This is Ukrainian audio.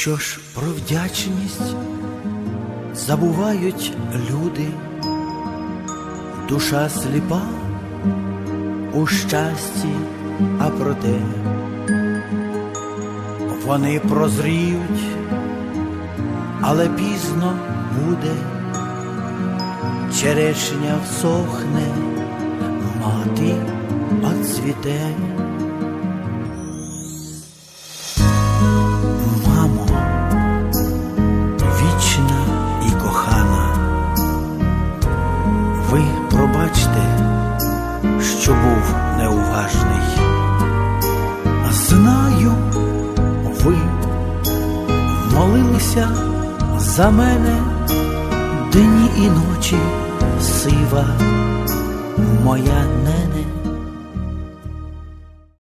Що ж про вдячність забувають люди, душа сліпа у щасті, а проте вони прозріють, але пізно буде, черешня всохне, мати оцвіте. Ви пробачте, що був неуважний. Знаю, ви молилися за мене дні і ночі, сива моя нене.